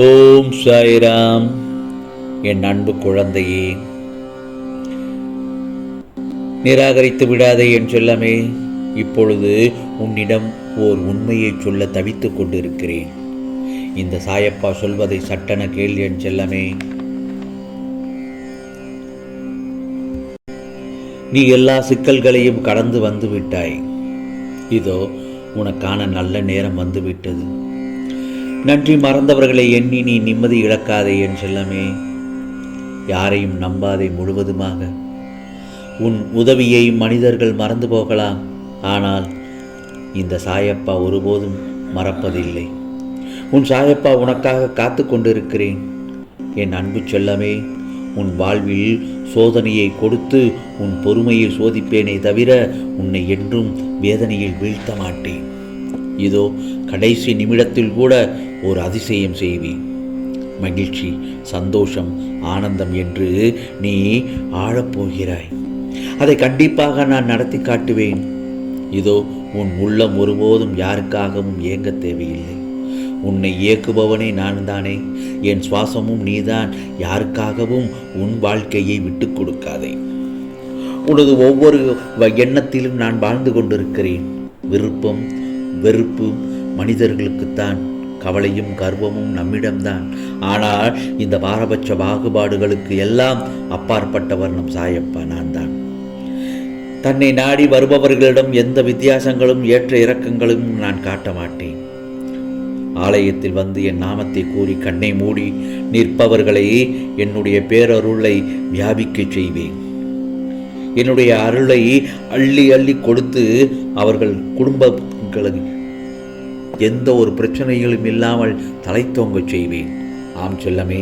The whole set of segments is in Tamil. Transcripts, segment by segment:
ஓம் சாய்ராம். என் அன்பு குழந்தையே நிராகரித்து விடாதே என் செல்லமே இப்பொழுது உன்னிடம் ஓர் உண்மையை சொல்ல தவித்துக் கொண்டிருக்கிறேன். இந்த சாயப்பா சொல்வதை சட்டென கேள் என் செல்லமே. நீ எல்லா சிக்கல்களையும் கடந்து வந்து விட்டாய் இதோ உனக்கான நல்ல நேரம் வந்துவிட்டது. நன்றி மறந்தவர்களை எண்ணி நீ நிம்மதி இழக்காதே என் செல்லமே. யாரையும் நம்பாதே முழுவதுமாக. உன் உதவியை மனிதர்கள் மறந்து போகலாம். ஆனால் இந்த சாயப்பா ஒருபோதும் மறப்பதில்லை. உன் சாயப்பா உனக்காக காத்து கொண்டிருக்கிறேன். என் அன்பு செல்லமே உன் வாழ்வில் சோதனையை கொடுத்து உன் பொறுமையை சோதிப்பேனே தவிர உன்னை என்றும் வேதனையில் வீழ்த்த மாட்டேன். இதோ கடைசி நிமிடத்தில் கூட ஒரு அதிசயம் செய்வேன். மகிழ்ச்சி சந்தோஷம் ஆனந்தம் என்று நீ ஆழப்போகிறாய். அதை கண்டிப்பாக நான் நடத்தி காட்டுவேன். இதோ உன் உள்ளம் ஒருபோதும் யாருக்காகவும் ஏங்க தேவையில்லை. உன்னை இயக்குபவனே நான் தானே என் சுவாசமும் நீதான். யாருக்காகவும் உன் வாழ்க்கையை விட்டு கொடுக்காதே. உனது ஒவ்வொரு வ- எண்ணத்திலும் நான் வாழ்ந்து கொண்டிருக்கிறேன். விருப்பம் வெறுப்பு மனிதர்களுக்குத்தான் கவலையும் கர்வமும் நம்மிடம்தான். ஆனால் இந்த பாரபட்ச பாகுபாடுகளுக்கு எல்லாம் அப்பாற்பட்டவர் நம் சாயப்பா நான் தான் தன்னை நாடி வருபவர்களிடம் எந்த வித்தியாசங்களும் ஏற்ற இறக்கங்களும் நான் காட்ட மாட்டேன். ஆலயத்தில் வந்து என் நாமத்தை கூறி கண்ணை மூடி நிற்பவர்களை என்னுடைய பேரருளை வியாபிக்கச் செய்வேன். என்னுடைய அருளை அள்ளி அள்ளி கொடுத்து அவர்கள் குடும்ப குடும்பங்களுக்கு எந்த ஒரு பிரச்சனைகளும் இல்லாமல் தலைத்தோங்கச் செய்வேன். ஆம் செல்லமே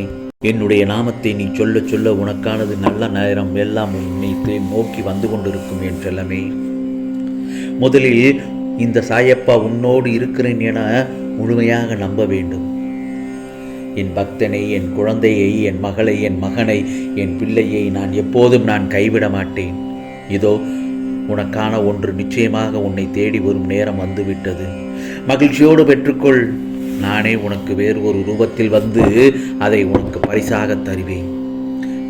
என்னுடைய நாமத்தை நீ சொல்ல சொல்ல உனக்கானது நல்ல நேரம் எல்லாம் உன்னை நோக்கி வந்து கொண்டிருக்கும் என் செல்லமே. முதலில் இந்த சாயப்பா உன்னோடு இருக்கிறேன் என முழுமையாக நம்ப வேண்டும். என் பக்தனை என் குழந்தையை என் மகளை என் மகனை என் பிள்ளையை நான் எப்போதும் நான் கைவிட மாட்டேன். இதோ உனக்கான ஒன்று நிச்சயமாக உன்னை தேடி வரும் நேரம் வந்துவிட்டது. மகிழ்ச்சியோடு பெற்றுக்கொள். நானே உனக்கு வேறு ஒரு ரூபத்தில் வந்து அதை உனக்கு பரிசாக தருவேன்.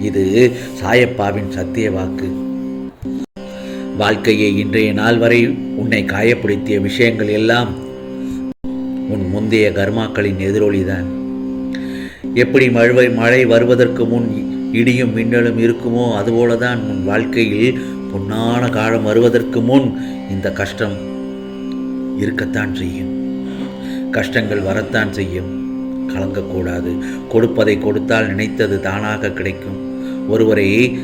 இது சாயப்பாவின் சத்திய வாக்கு. வாழ்க்கையை இன்றைய நாள் வரை உன்னை காயப்படுத்திய விஷயங்கள் எல்லாம் உன் முந்தைய கர்மாக்களின் எதிரொலிதான். எப்படி மழை மழை வருவதற்கு முன் இடியும் மின்னலும் இருக்குமோ அதுபோலதான் உன் வாழ்க்கையில் பொன்னான காலம் வருவதற்கு முன் இந்த கஷ்டம் இருக்கத்தான் செய்யும். கஷ்டங்கள் வரத்தான் செய்யும். கலங்கக்கூடாது. கொடுப்பதை கொடுத்தால் நினைத்தது தானாக கிடைக்கும். ஒருவரை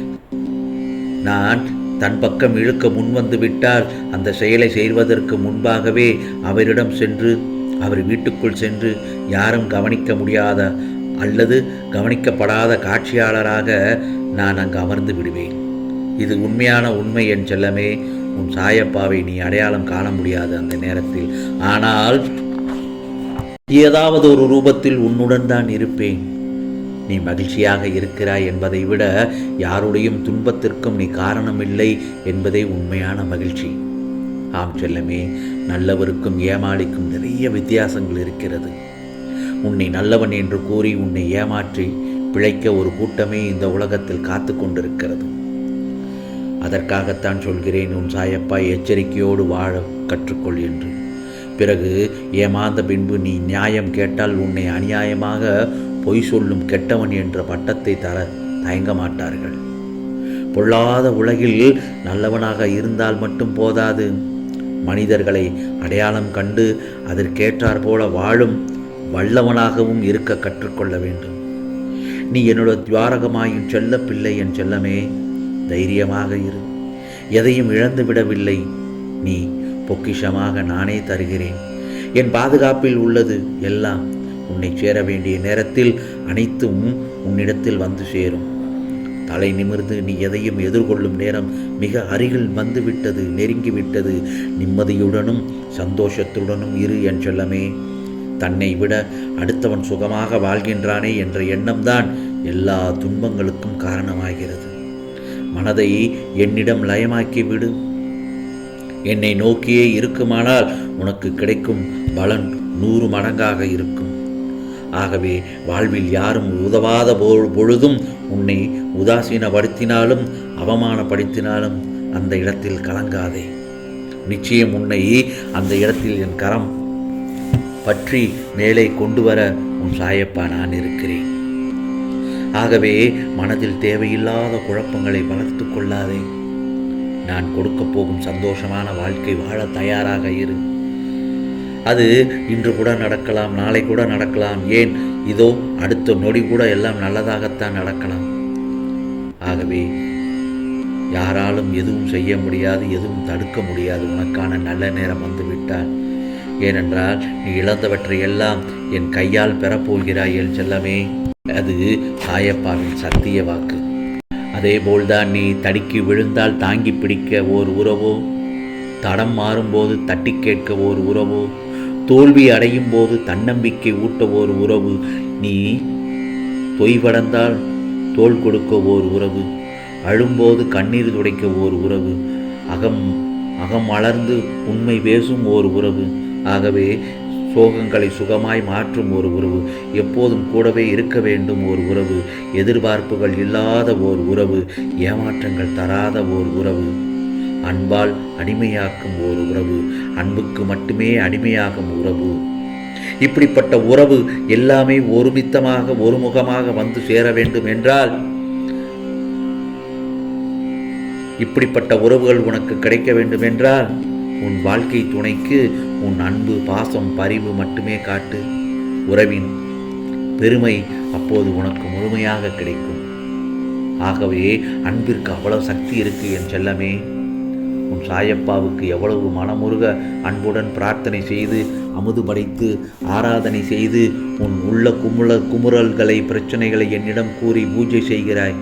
நான் தன் பக்கம் இழுக்க முன்வந்து விட்டால் அந்த செயலை செய்வதற்கு முன்பாகவே அவரிடம் சென்று அவர் வீட்டுக்குள் சென்று யாரும் கவனிக்க முடியாத அல்லது கவனிக்கப்படாத காட்சியாளராக நான் அங்கு அமர்ந்து விடுவேன். இது உண்மையான உண்மை என் செல்லமே. உன் சாயப்பாவை நீ அடையாளம் காண முடியாது அந்த நேரத்தில். ஆனால் ஏதாவது ஒரு ரூபத்தில் உன்னுடன் தான் இருப்பேன். நீ மகிழ்ச்சியாக இருக்கிறாய் என்பதை விட யாருடையும் துன்பத்திற்கும் நீ காரணமில்லை என்பதே உண்மையான மகிழ்ச்சி. ஆம் செல்லமே நல்லவருக்கும் ஏமாளிக்கும் நிறைய வித்தியாசங்கள் இருக்கிறது. உன்னை நல்லவன் என்று கூறி உன்னை ஏமாற்றி பிழைக்க ஒரு கூட்டமே இந்த உலகத்தில் காத்து கொண்டிருக்கிறது அதற்காகத்தான் சொல்கிறேன் உன் சாயப்பா எச்சரிக்கையோடு வாழ கற்றுக்கொள் என்று. பிறகு ஏமாந்த பின்பு நீ நியாயம் கேட்டால் உன்னை அநியாயமாக பொய் சொல்லும் கெட்டவன் என்ற பட்டத்தை தர தயங்க மாட்டார்கள். பொல்லாத உலகில் நல்லவனாக இருந்தால் மட்டும் போதாது. மனிதர்களை அடையாளம் கண்டு அதற்கேற்றாற் போல வாழும் வல்லவனாகவும் இருக்க கற்றுக்கொள்ள வேண்டும். நீ என்னோட துவாரகமாயின் செல்ல பிள்ளை என் செல்லமே. தைரியமாக இரு. எதையும் இழந்து விடவில்லை. நீ பொக்கிஷமாக நானே தருகிறேன். என் பாதுகாப்பில் உள்ளது எல்லாம் உன்னை சேர வேண்டிய நேரத்தில் அனைத்தும் உன்னிடத்தில் வந்து சேரும். தலை நிமிர்ந்து நீ எதையும் எதிர்கொள்ளும் நேரம் மிக அருகில் வந்துவிட்டது நெருங்கிவிட்டது. நிம்மதியுடனும் சந்தோஷத்துடனும் இரு என் செல்லமே. தன்னை விட அடுத்தவன் சுகமாக வாழ்கின்றானே என்ற எண்ணம்தான் எல்லா துன்பங்களுக்கும் காரணமாகிறது. மனதை என்னிடம் லயமாக்கி விடு என்னை நோக்கியே இருக்குமானால் உனக்கு கிடைக்கும் பலன் நூறு மடங்காக இருக்கும். ஆகவே வாழ்வில் யாரும் உதவாத பொழுதும் உன்னை உதாசீனப்படுத்தினாலும் அவமானப்படுத்தினாலும் அந்த இடத்தில் கலங்காதே. நிச்சயம் உன்னை அந்த இடத்தில் என் கரம் பற்றி மேலே கொண்டு வர உன் சாயப்பா நான் இருக்கிறேன். ஆகவே மனதில் தேவையில்லாத குழப்பங்களை வளர்த்து கொள்ளாதே. நான் கொடுக்கப் போகும் சந்தோஷமான வாழ்க்கை வாழ தயாராக இரு. அது இன்று கூட நடக்கலாம் நாளை கூட நடக்கலாம். ஏன்? இதோ அடுத்த நொடி கூட எல்லாம் நல்லதாகத்தான் நடக்கலாம். ஆகவே யாராலும் எதுவும் செய்ய முடியாது எதுவும் தடுக்க முடியாது. உனக்கான நல்ல நேரம் வந்துவிட்டால். ஏனென்றால் நீ இழந்தவற்றை எல்லாம் என் கையால் பெறப்போகிறாய் என் செல்லமே. அது தாயப்பாவின் சத்திய வாக்கு. அதேபோல்தான் நீ தடுக்கி விழுந்தால் தாங்கி பிடிக்க ஓர் உறவோ? தடம் மாறும்போது தட்டி கேட்க ஓர் உறவோ? தோல்வி அடையும் போது தன்னம்பிக்கை ஊட்ட ஓர் உறவு? நீ தொய்வடைந்தால் தோள் கொடுக்க ஓர் உறவு. அழும்போது கண்ணீர் துடைக்க ஓர் உறவு. அகம் அகம் மலர்ந்து உண்மை பேசும் ஓர் உறவு. ஆகவே சோகங்களை சுகமாய் மாற்றும் ஒரு உறவு எப்போதும் கூடவே இருக்க வேண்டும் ஒரு உறவு எதிர்பார்ப்புகள் இல்லாத ஓர் உறவு ஏமாற்றங்கள் தராத ஓர் உறவு. அன்பால் அடிமையாக்கும் ஒரு உறவு அன்புக்கு மட்டுமே அடிமையாகும் உறவு. இப்படிப்பட்ட உறவு எல்லாமே ஒருமித்தமாக ஒருமுகமாக வந்து சேர வேண்டும் என்றால் இப்படிப்பட்ட உறவுகள் உனக்கு கிடைக்க வேண்டும் என்றால் உன் வாழ்க்கை துணைக்கு உன் அன்பு பாசம் பரிவு மட்டுமே காட்டு. உறவின் பெருமை அப்போது உனக்கு முழுமையாக கிடைக்கும். ஆகவே அன்பிற்கு அவ்வளவு சக்தி இருக்கு என் செல்லமே. உன் சாயப்பாவுக்கு எவ்வளவு மனமுருக அன்புடன் பிரார்த்தனை செய்து அமுது படைத்து ஆராதனை செய்து உன் உள்ள குமுள குமுறல்களை பிரச்சனைகளை என்னிடம் கூறி பூஜை செய்கிறாய்.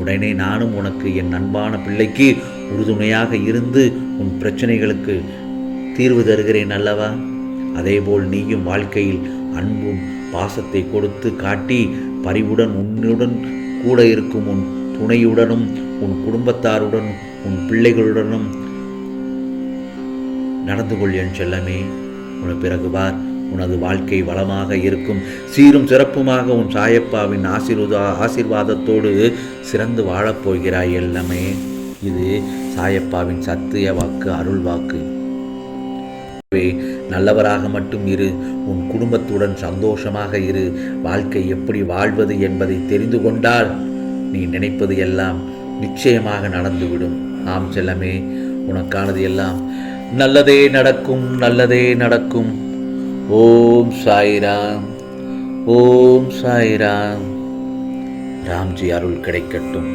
உடனே நானும் உனக்கு என் அன்பான பிள்ளைக்கு உறுதுணையாக இருந்து உன் பிரச்சனைகளுக்கு தீர்வு தருகிறேன் அல்லவா? அதேபோல் நீயும் வாழ்க்கையில் அன்பும் பாசத்தை கொடுத்து காட்டி பரிவுடன் உன்னுடன் கூட இருக்கும் உன் துணையுடனும் உன் குடும்பத்தாருடன் உன் பிள்ளைகளுடனும் நடந்து கொள் என் செல்லமே. உன பிறகு பார் உனது வாழ்க்கை வளமாக இருக்கும். சீரும் சிறப்புமாக உன் சாயப்பாவின் ஆசீர்வாத ஆசீர்வாதத்தோடு சிறந்து வாழப்போகிறாய் எல்லாமே இது சாயப்பாவின் சத்திய வாக்கு அருள் வாக்கு. நல்லவராக மட்டும் இரு. உன் குடும்பத்துடன் சந்தோஷமாக இரு. வாழ்க்கை எப்படி வாழ்வது என்பதை தெரிந்து கொண்டால் நீ நினைப்பது எல்லாம் நிச்சயமாக நடந்துவிடும். ஆம் செல்லமே உனக்கானது எல்லாம் நல்லதே நடக்கும் நல்லதே நடக்கும். ஓம் சாய்ராம் ஓம் சாய்ராம். ராம்ஜி அருள் கிடைக்கட்டும்.